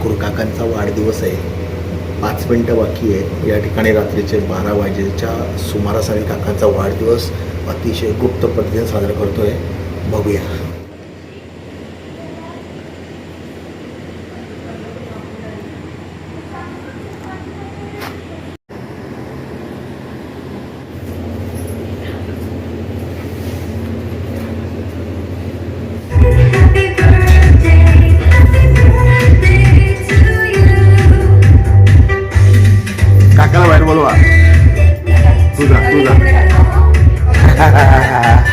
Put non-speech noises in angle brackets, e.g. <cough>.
ठाकूर काकांचा वाढदिवस आहे. पाच मिनटं बाकी आहे या ठिकाणी रात्रीचे बारा वाजेच्या सुमारास आम्ही काकांचा वाढदिवस अतिशय गुप्त पद्धतीने साजरा करतो आहे बघूया. 不乱，不乱，不乱。<laughs> <laughs> 哈哈哈哈哈！